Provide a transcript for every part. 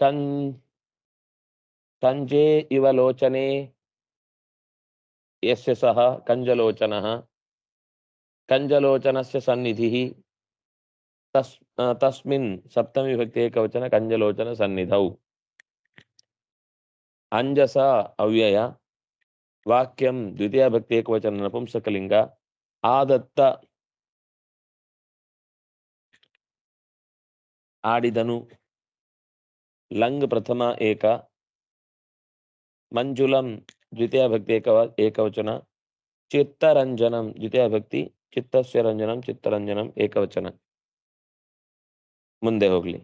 तन् कंजे इव लोचने यस्य सः कञ्जलोचनः कञ्जलोचनस्य सन्निधिः तस् तस्मिन् सप्तमीविभक्ति एकवचन कञ्जलोचनसन्निधौ अञ्जस अव्यय वाक्यं द्वितीयाभक्ति एकवचन नपुंसकलिङ्ग आदत्त आडिदनु ಲಂಗ್ ಪ್ರಥಮ ಏಕ ಮಂಜುಲಂ ದ್ವಿತೀಯ ಭಕ್ತಿ ಏಕವ, ಏಕವಚನ, ಚಿತ್ತರಂಜನಂ ದ್ವಿತೀಯ ಭಕ್ತಿ, ಚಿತ್ತಸ್ಯ ರಂಜನಂ, ಚಿತ್ತರಂಜನಂ ಏಕವಚನ. ಮುಂದೆ ಹೋಗ್ಲಿ.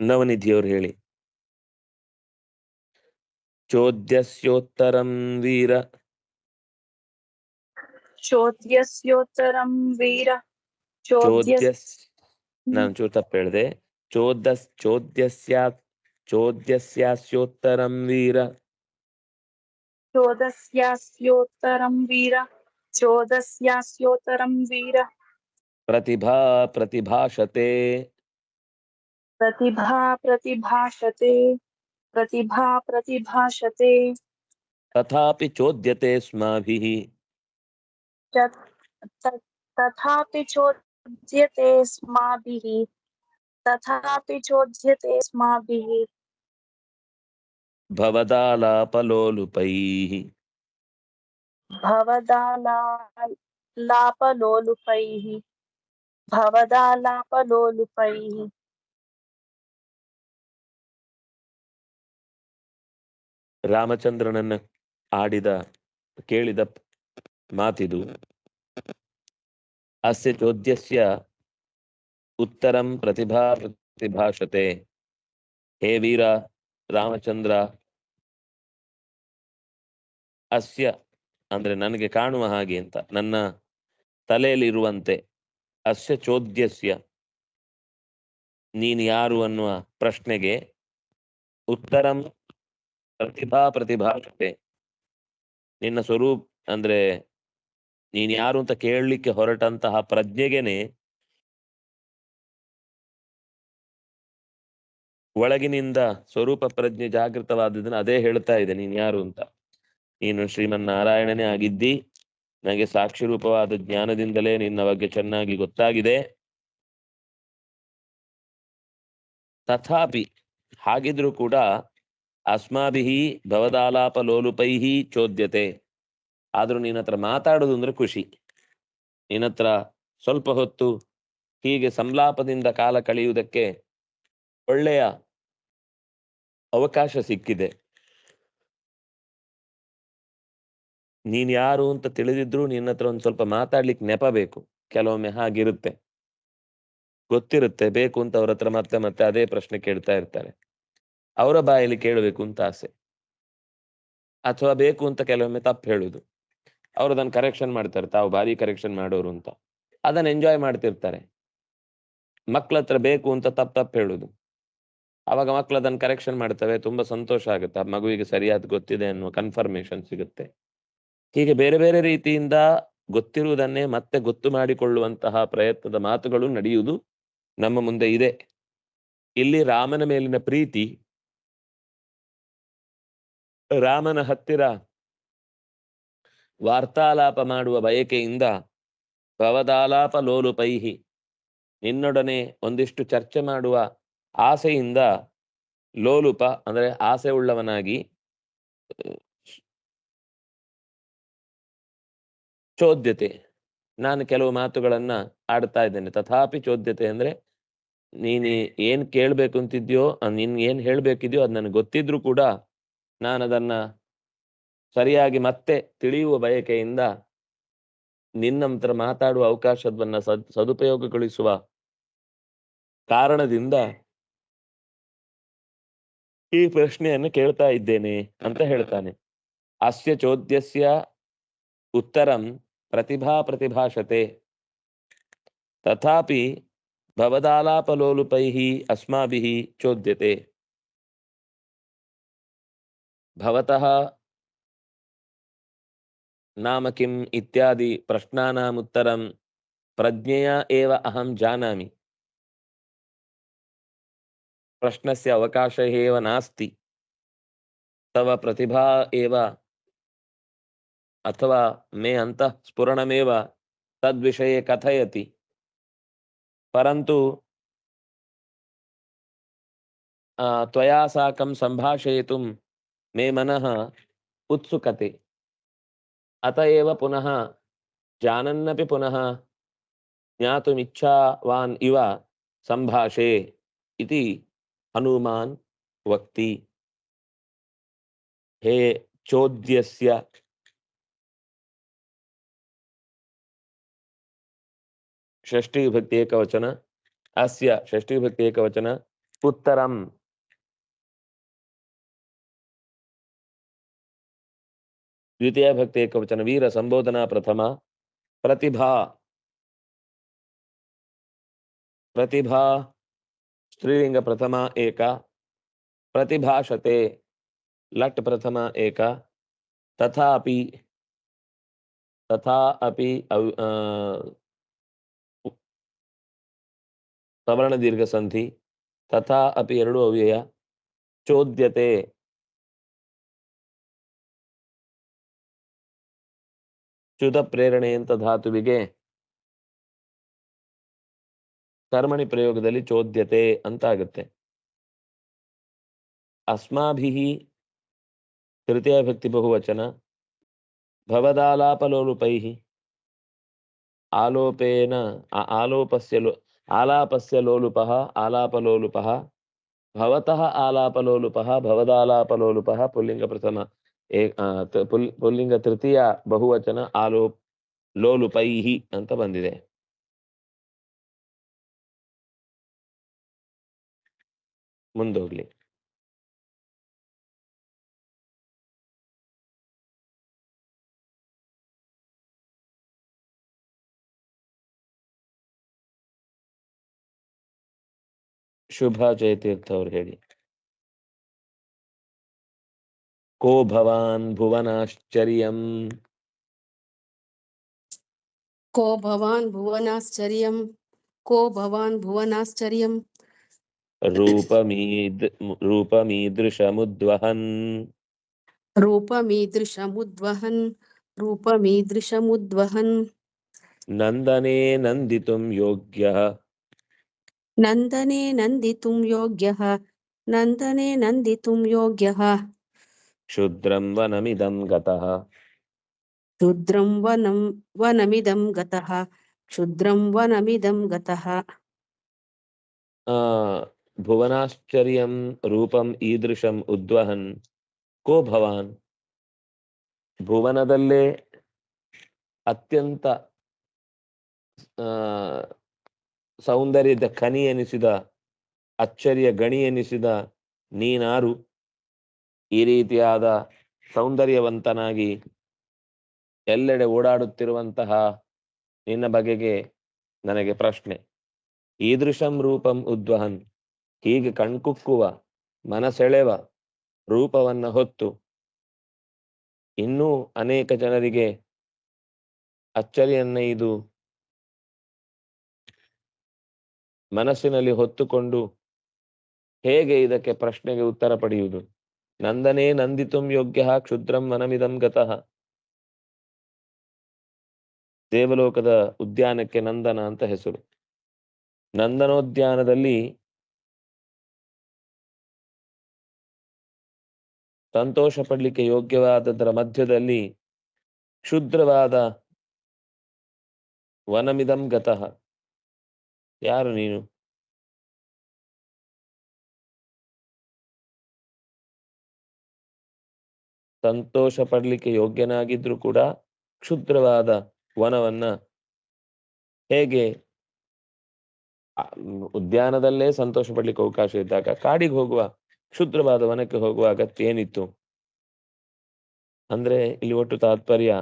ನವನಿಧಿಯವರು ಹೇಳಿ. ಚೋದ್ಯಸ್ಯೋತ್ತರಂ ವೀರ ಚೋದ್ಯಸ್ಯೋತ್ತರಂ ವೀರ ಚೋದ್ಯ ಚೋದ್ಯಸ್ ನಾನು ಚೂರು ತಪ್ಪು ಹೇಳಿದೆ ಚೋದಸ್ ಚೋದ್ಯಸ್ಯಾ ಚೋದ್ಯಸ್ಯಾಸ್ಯೋತ್ತರಂ ವೀರ ಚೋದಸ್ಯಾಸ್ಯೋತ್ತರಂ ವೀರ ಚೋದಸ್ಯಾಸ್ಯೋತ್ತರಂ ವೀರ ಪ್ರತಿಭಾ ಪ್ರತಿಭಾಷತೆ ಪ್ರತಿಭಾ ಪ್ರತಿಭಾಷತೆ ಪ್ರತಿಭಾ ಪ್ರತಿಭಾಷತೆ ತಥಾಪಿ ಚೋದ್ಯತೆ ಸ್ಮಾಭಿಃ ತ- ತ- ತಥಾಪಿ ಚೋದ್ಯತೆ ಸ್ಮಾಭಿः ತಥಾಪಿ ಚೋದ್ಯತೆ ಸ್ಮಾಭಿः ಭವದಾಲಾಪಲೋಲುಪೈಃ ರಾಮಚಂದ್ರನನ್ನ ಆಡಿದ, ಕೇಳಿದ ಮಾತಿದು ಅಸ್ಯ ಚೋದ್ಯಸ್ಯ ಉತ್ತರಂ ಪ್ರತಿಭಾ ಪ್ರತಿಭಾಷತೆ ಹೇ ವೀರ ರಾಮಚಂದ್ರ, ಅಸ್ಯ ಅಂದ್ರೆ ನನಗೆ ಕಾಣುವ ಹಾಗೆ ಅಂತ, ನನ್ನ ತಲೆಯಲ್ಲಿರುವಂತೆ ಅಸ್ಯ ಚೋದ್ಯಸ್ಯ ನೀನು ಯಾರು ಅನ್ನುವ ಪ್ರಶ್ನೆಗೆ ಉತ್ತರಂ ಪ್ರತಿಭಾ ಪ್ರತಿಭಾಷತೆ ನಿನ್ನ ಸ್ವರೂಪ್ ಅಂದ್ರೆ ನೀನ್ ಯಾರು ಅಂತ ಕೇಳಲಿಕ್ಕೆ ಹೊರಟಂತಹ ಪ್ರಜ್ಞೆಗೆನೆ ಒಳಗಿನಿಂದ ಸ್ವರೂಪ ಪ್ರಜ್ಞೆ ಜಾಗೃತವಾದದನ್ನ ಅದೇ ಹೇಳ್ತಾ ಇದೆ, ನೀನ್ ಯಾರು ಅಂತ. ನೀನು ಶ್ರೀಮನ್ ನಾರಾಯಣನೇ ಆಗಿದ್ದಿ. ನನಗೆ ಸಾಕ್ಷಿ ರೂಪವಾದ ಜ್ಞಾನದಿಂದಲೇ ನಿನ್ನ ಬಗ್ಗೆ ಚೆನ್ನಾಗಿ ಗೊತ್ತಾಗಿದೆ. ತಥಾಪಿ ಹಾಗಿದ್ರೂ ಕೂಡ ಅಸ್ಮಾಭಿಃ ಭವದಾಲಾಪ ಲೋಲುಪೈಹಿ ಚೋದ್ಯತೆ. ಆದರೂ ನಿನ್ನ ಹತ್ರ ಮಾತಾಡೋದು ಅಂದ್ರೆ ಖುಷಿ. ನಿನ್ನ ಹತ್ರ ಸ್ವಲ್ಪ ಹೊತ್ತು ಹೀಗೆ ಸಂಲಾಪದಿಂದ ಕಾಲ ಕಳೆಯುವುದಕ್ಕೆ ಒಳ್ಳೆಯ ಅವಕಾಶ ಸಿಕ್ಕಿದೆ. ನೀನ್ ಯಾರು ಅಂತ ತಿಳಿದಿದ್ರು ನಿನ್ನ ಹತ್ರ ಒಂದ್ ಸ್ವಲ್ಪ ಮಾತಾಡ್ಲಿಕ್ಕೆ ನೆಪ ಬೇಕು. ಕೆಲವೊಮ್ಮೆ ಹಾಗಿರುತ್ತೆ. ಗೊತ್ತಿರುತ್ತೆ, ಬೇಕು ಅಂತ ಅವ್ರ ಹತ್ರ ಮತ್ತೆ ಮತ್ತೆ ಅದೇ ಪ್ರಶ್ನೆ ಕೇಳ್ತಾ ಇರ್ತಾರೆ. ಅವರ ಬಾಯಲ್ಲಿ ಕೇಳಬೇಕು ಅಂತ ಆಸೆ. ಅಥವಾ ಬೇಕು ಅಂತ ಕೆಲವೊಮ್ಮೆ ತಪ್ಪು ಹೇಳುದು ಅವ್ರು ಅದನ್ನ ಕರೆಕ್ಷನ್ ಮಾಡ್ತಾರೆ, ತಾವು ಭಾರಿ ಕರೆಕ್ಷನ್ ಮಾಡೋರು ಅಂತ. ಅದನ್ನ ಎಂಜಾಯ್ ಮಾಡ್ತಿರ್ತಾರೆ. ಮಕ್ಳ ಹತ್ರ ಬೇಕು ಅಂತ ತಪ್ಪು ತಪ್ಪು ಹೇಳುದು ಅವಾಗ ಮಕ್ಳು ಅದನ್ನ ಕರೆಕ್ಷನ್ ಮಾಡ್ತವೆ, ತುಂಬಾ ಸಂತೋಷ ಆಗುತ್ತೆ. ಆ ಮಗುವಿಗೆ ಸರಿಯಾದ ಗೊತ್ತಿದೆ ಅನ್ನುವ ಕನ್ಫರ್ಮೇಶನ್ ಸಿಗುತ್ತೆ. ಹೀಗೆ ಬೇರೆ ಬೇರೆ ರೀತಿಯಿಂದ ಗೊತ್ತಿರುವುದನ್ನೇ ಮತ್ತೆ ಗೊತ್ತು ಮಾಡಿಕೊಳ್ಳುವಂತಹ ಪ್ರಯತ್ನದ ಮಾತುಗಳು ನಡೆಯುವುದು ನಮ್ಮ ಮುಂದೆ ಇದೆ. ಇಲ್ಲಿ ರಾಮನ ಮೇಲಿನ ಪ್ರೀತಿ ರಾಮನ ಹತ್ತಿರ ವಾರ್ತಾಲಾಪ ಮಾಡುವ ಬಯಕೆಯಿಂದ ಭವದಾಲಾಪ ಲೋಲುಪೈಹಿ. ನಿನ್ನೊಡನೆ ಒಂದಿಷ್ಟು ಚರ್ಚೆ ಮಾಡುವ ಆಸೆಯಿಂದ ಲೋಲುಪ, ಅಂದ್ರೆ ಆಸೆ ಉಳ್ಳವನಾಗಿ ಚೋದ್ಯತೆ. ನಾನು ಕೆಲವು ಮಾತುಗಳನ್ನ ಆಡ್ತಾ ಇದ್ದೇನೆ. ತಥಾಪಿ ಚೋದ್ಯತೆ ಅಂದ್ರೆ ನೀನ್ ಏನ್ ಕೇಳ್ಬೇಕು ಅಂತಿದ್ಯೋ ನಿನ್ ಏನ್ ಹೇಳ್ಬೇಕಿದ್ಯೋ ಅದ್ ನನಗೆ ಗೊತ್ತಿದ್ರು ಕೂಡ ನಾನು ಅದನ್ನ ಸರಿಯಾಗಿ ಮತ್ತೆ ತಿಳಿಯುವ ಬಯಕೆಯಿಂದ ನಿನ್ನ ಹತ್ರ ಮಾತಾಡುವ ಅವಕಾಶವನ್ನ ಸದ್, ಸದುಪಯೋಗಗೊಳಿಸುವ ಕಾರಣದಿಂದ ಈ ಪ್ರಶ್ನೆಯನ್ನು ಕೇಳ್ತಾ ಇದ್ದೇನೆ ಅಂತ ಹೇಳ್ತಾನೆ. ಅಸ್ಯ ಚೋದ್ಯಸ್ಯ ಉತ್ತರಂ ಪ್ರತಿಭಾ ಪ್ರತಿಭಾಷತೆ ತಥಾಪಿ ಭವದಾಲಾಪಲೋಲುಪೈ ಅಸ್ಮಾಭಿ ಚೋದ್ಯತೆ. भवतः नाम किम् इत्यादि प्रश्नानाम् उत्तरं प्रज्ञया एव अहं जानामि प्रश्नस्य अवकाशः एव नास्ति तव प्रतिभा एव अथवा मे अन्तःस्फुरणमेव तद्विषये कथयति परन्तु त्वया साकं सम्भाषयितुं मे मनः उत्सुकते। अत एव पुनः जानन्नपि पुनः ज्ञातुमिच्छावान् इव सम्भाषे इति हनुमान् वक्ति। हे चोद्यस्य षष्ठीविभक्ति एकवचन अस्य षष्ठीविभक्ति एकवचन उत्तरम् द्वितीयभक्ति एकवचन वीर संबोधना प्रथमा प्रतिभा प्रतिभा स्त्रीलिंग प्रथमा एका प्रतिभाषते लट् प्रथमा एका तथापि तथा अपि अव्- अ, ಸವರ್ಣದೀರ್ಘಸಂಧಿ ತಥಾ ಅಪಿ ಎರಡು ಅವ್ಯಯ ಚೋದ್ಯತೆ ಚ್ಯುತ ಪ್ರೇರಣೆ ಅಂತ ಧಾತುವಿಗೆ ಕರ್ಮಣಿ ಪ್ರಯೋಗದಲ್ಲಿ ಚೋದ್ಯತೆ ಅಂತ ಆಗುತ್ತೆ ಅಸ್ಮಾಭಿಹಿ ತೃತೀಯ ಭಕ್ತಿ ಬಹುವಚನ ಭವದಾಲಾಪಲೋಲುಪೈಹಿ ಆಲೋಪೇನ ಆಲೋಪಸ್ಯ ಆಲಾಪಸ್ಯ ಲೋಲುಪ ಆಲಾಪಲೋಲುಪ ಭವತಃ ಆಲಾಪಲೋಲುಪ ಭವದಾಲಾಪಲೋಲುಪ ಪುಲ್ಲಿಂಗ ಪ್ರಥಮ ಏ ಆ, ತ- ಪುಲ್ ಪುಲ್ಲಿಂಗ ತೃತೀಯ ಬಹುವಚನ ಆಲೋ ಲೋಲುಪೈಹಿ ಅಂತ ಬಂದಿದೆ. ಮುಂದೋಗ್ಲಿ. ಶುಭ ಜಯತೀರ್ಥ ಅವ್ರು ಹೇಳಿ. को भवान भुवनाश्चर्यम्? को को भवान भुवनाश्चर्यम्? रूपमीद रूपमीदृशमुद्वहन्। रूपमीदृशमुद्वहन् रूपमीदृशमुद्वहन्। नन्दने नन्दितुं योग्यः। नन्दने नन्दितुं योग्यः। नन्दने नन्दितुं योग्यः। ಕ್ಷುದ್ರಂ ವನಮಿದಂ ಗತಃ ಕ್ಷುದ್ರಂ ವನಂ ವನಮಿದಂ ಗತಃ ಕ್ಷುದ್ರಂ ವನಮಿದಂ ಗತಃ ಭುವನಾಶ್ಚರ್ಯಂ ರೂಪಂ ಈದೃಶಂ ಉದ್ವಹನ್ ಕೋ ಭವಾನ್ ಭುವನದಲ್ಲೇ ಅತ್ಯಂತ ಸೌಂದರ್ಯದ ಕನಿ ಎನಿಸಿದ ಅಚ್ಚರಿಯ ಗಣಿ ಎನಿಸಿದ ನೀನಾರು ಈ ರೀತಿಯಾದ ಸೌಂದರ್ಯವಂತನಾಗಿ ಎಲ್ಲೆಡೆ ಓಡಾಡುತ್ತಿರುವಂತಹ ನಿನ್ನ ಬಗೆಗೆ ನನಗೆ ಪ್ರಶ್ನೆ. ಈದೃಶಂ ರೂಪಂ ಉದ್ವಹನ್. ಹೀಗೆ ಕಣ್ಕುಕ್ಕುವ, ಮನಸೆಳೆವ ರೂಪವನ್ನ ಹೊತ್ತು ಇನ್ನೂ ಅನೇಕ ಜನರಿಗೆ ಅಚ್ಚರಿಯನ್ನ ಇದು ಮನಸ್ಸಿನಲ್ಲಿ ಹೊತ್ತುಕೊಂಡು ಹೇಗೆ ಇದಕ್ಕೆ ಪ್ರಶ್ನೆಗೆ ಉತ್ತರ ಪಡೆಯುವುದು? ನಂದನೇ ನಂದಿತು ಯೋಗ್ಯ ಕ್ಷುದ್ರಂ ವನಮಿದಂ ಗತಃ ದೇವಲೋಕದ ಉದ್ಯಾನಕ್ಕೆ ನಂದನ ಅಂತ ಹೆಸರು। ನಂದನೋದ್ಯಾನದಲ್ಲಿ ಸಂತೋಷ ಪಡ್ಲಿಕ್ಕೆ ಯೋಗ್ಯವಾದದರ ಮಧ್ಯದಲ್ಲಿ ಕ್ಷುದ್ರವಾದ ವನಮಿದಂ ಗತಃ। ಯಾರು ನೀನು? ಸಂತೋಷ ಪಡ್ಲಿಕ್ಕೆ ಯೋಗ್ಯನಾಗಿದ್ರು ಕೂಡ ಕ್ಷುದ್ರವಾದ ವನವನ್ನ ಹೇಗೆ ಉದ್ಯಾನದಲ್ಲೇ ಸಂತೋಷ ಪಡ್ಲಿಕ್ಕೆ ಅವಕಾಶ ಇದ್ದಾಗ ಕಾಡಿಗೆ ಹೋಗುವ, ಕ್ಷುದ್ರವಾದ ವನಕ್ಕೆ ಹೋಗುವ ಅಗತ್ಯ ಏನಿತ್ತು? ಅಂದ್ರೆ ಇಲ್ಲಿ ಒಟ್ಟು ತಾತ್ಪರ್ಯ.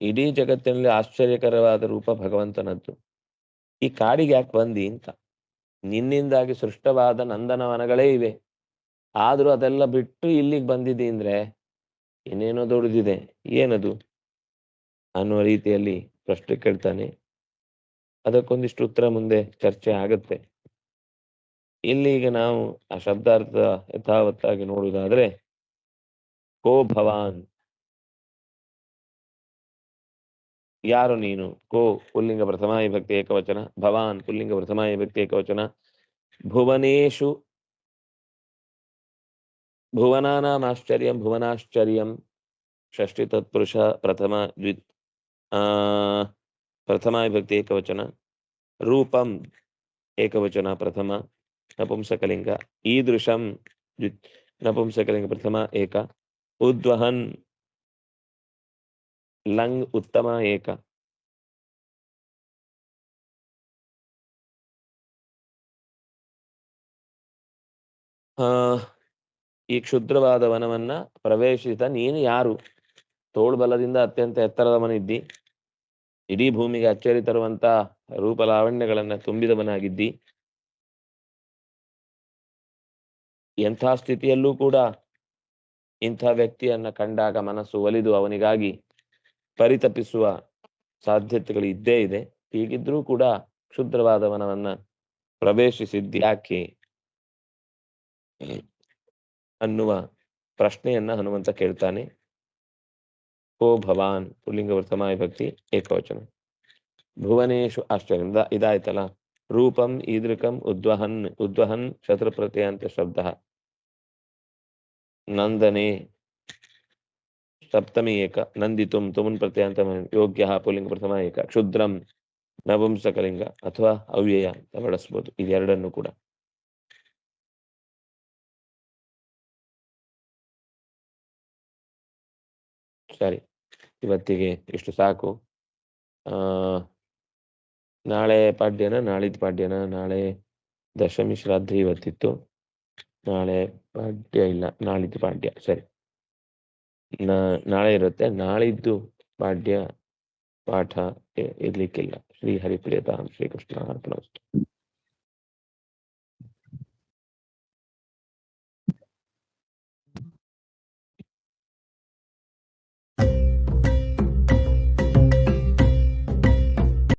ಇಡೀ ಜಗತ್ತಿನಲ್ಲಿ ಆಶ್ಚರ್ಯಕರವಾದ ರೂಪ ಭಗವಂತನದ್ದು. ಈ ಕಾಡಿಗೆ ಯಾಕೆ ಬಂದಿ ಅಂತ? ನಿನ್ನಿಂದಾಗಿ ಸೃಷ್ಟವಾದ ನಂದನವನಗಳೇ ಇವೆ. ಆದ್ರೂ ಅದೆಲ್ಲ ಬಿಟ್ಟು ಇಲ್ಲಿಗೆ ಬಂದಿದೆ ಅಂದ್ರೆ ಇನ್ನೇನೋ ದೊಡ್ಡದಿದೆ ಏನದು? ಅನ್ನುವ ರೀತಿಯಲ್ಲಿ ಪ್ರಶ್ನೆ ಕೇಳ್ತಾನೆ. ಅದಕ್ಕೊಂದಿಷ್ಟು ಉತ್ತರ ಮುಂದೆ ಚರ್ಚೆ ಆಗತ್ತೆ. ಇಲ್ಲಿ ಈಗ ನಾವು ಆ ಶಬ್ದಾರ್ಥ ಯಥಾವತ್ತಾಗಿ ನೋಡುವುದಾದ್ರೆ, ಕೋ ಭವಾನ್. ಯಾರು ನೀನು? ಕೋ ಪುಲ್ಲಿಂಗ ಪ್ರಥಮ ಭಕ್ತಿ ಏಕವಚನ. ಭವಾನ್ ಪುಲ್ಲಿಂಗ ಪ್ರಥಮ ಭಕ್ತಿ ಏಕವಚನ. ಭುವನೇಶು ಭುವನಾನಾಂ ಆಶ್ಚರ್ಯಂ ಭುವನಾಶ್ಚರ್ಯಂ ಷಷ್ಠಿ ತತ್ಪುರುಷ ಪ್ರಥಮ ದ್ವಿ ಆ ಪ್ರಥಮ ವಿಭಕ್ತಿ ಏಕವಚನ ರೂಪಂ ಏಕವಚನ ಪ್ರಥಮ ನಪುಂಸಕಲಿಂಗ ಈದೃಶಂ ದ್ವಿ ನಪುಂಸಕಲಿಂಗ ಪ್ರಥಮ ಏಕ ಉದ್ವಹನ್ ಲಂಗ್ ಉತ್ತಮ ಏಕ ಆ ಈ ಕ್ಷುದ್ರವಾದ ವನವನ್ನ ಪ್ರವೇಶಿಸಿದ ನೀನು ಯಾರು? ತೋಳ್ಬಲದಿಂದ ಅತ್ಯಂತ ಎತ್ತರದವನಿದ್ದಿ. ಇಡೀ ಭೂಮಿಗೆ ಅಚ್ಚರಿ ತರುವಂತ ರೂಪ ಲಾವಣ್ಯಗಳನ್ನ ತುಂಬಿದವನಾಗಿದ್ದಿ. ಎಂಥ ಸ್ಥಿತಿಯಲ್ಲೂ ಕೂಡ ಇಂಥ ವ್ಯಕ್ತಿಯನ್ನ ಕಂಡಾಗ ಮನಸ್ಸು ಒಲಿದು ಅವನಿಗಾಗಿ ಪರಿತಪಿಸುವ ಸಾಧ್ಯತೆಗಳು ಇದ್ದೇ ಇದೆ. ಹೀಗಿದ್ರೂ ಕೂಡ ಕ್ಷುದ್ರವಾದ ವನವನ್ನ ಪ್ರವೇಶಿಸಿದ್ಯಾಕೆ ಅನ್ನುವ ಪ್ರಶ್ನೆಯನ್ನ ಹನುಮಂತ ಕೇಳ್ತಾನೆ. ಕೋ ಭವಾನ್, ಪುಲ್ಲಿಂಗ ಪ್ರಥಮ ವಿಭಕ್ತಿ, ಏಕವಚನ. ಭುವನೇಶು ಆಶ್ಚರ್ಯ ಇದ- ಇದಾಯ್ತಲ್ಲ. ರೂಪಂ ಈದೃಕಂ ಉದ್ವಹನ್ ಉದ್ವಹನ್ ಶತ್ರುಪ್ರತ್ಯಯ ಅಂತ ಶಬ್ದ. ನಂದನೆ. ಸಪ್ತಮಿ ಏಕ, ನಂದಿತುಂ ತುಮುನ್ ಪ್ರತ್ಯಯ ಅಂತ ಯೋಗ್ಯ ಪುಲ್ಲಿಂಗ ಪ್ರಥಮ ಏಕ. ಕ್ಷುದ್ರಂ ನಪುಂಸಕಲಿಂಗ ಅಥವಾ ಅವ್ಯಯ ಅಂತ ಬಳಸ್ಬೋದು. ಇದೆರಡನ್ನು ಕೂಡ. ಸರಿ ಇವತ್ತಿಗೆ ಇಷ್ಟು ಸಾಕು. ನಾಳೆ ಪಾಡ್ಯನ, ನಾಳಿದ್ದು ಪಾಡ್ಯನ, ನಾಳೆ ದಶಮಿ ಶ್ರಾದ್ದ ಇವತ್ತಿತ್ತು. ನಾಳೆ ಪಾಡ್ಯ ಇಲ್ಲ, ನಾಳಿದ್ದು ಪಾಡ್ಯ, ಸರಿ. ನಾಳೆ ಇರುತ್ತೆ. ನಾಳಿದ್ದು ಪಾಡ್ಯ ಪಾಠ ಇರ್ಲಿಕ್ಕಿಲ್ಲ. ಶ್ರೀ ಹರಿಪ್ರಿಯತಾಂ ಶ್ರೀಕೃಷ್ಣ ಅರ್ಪಣ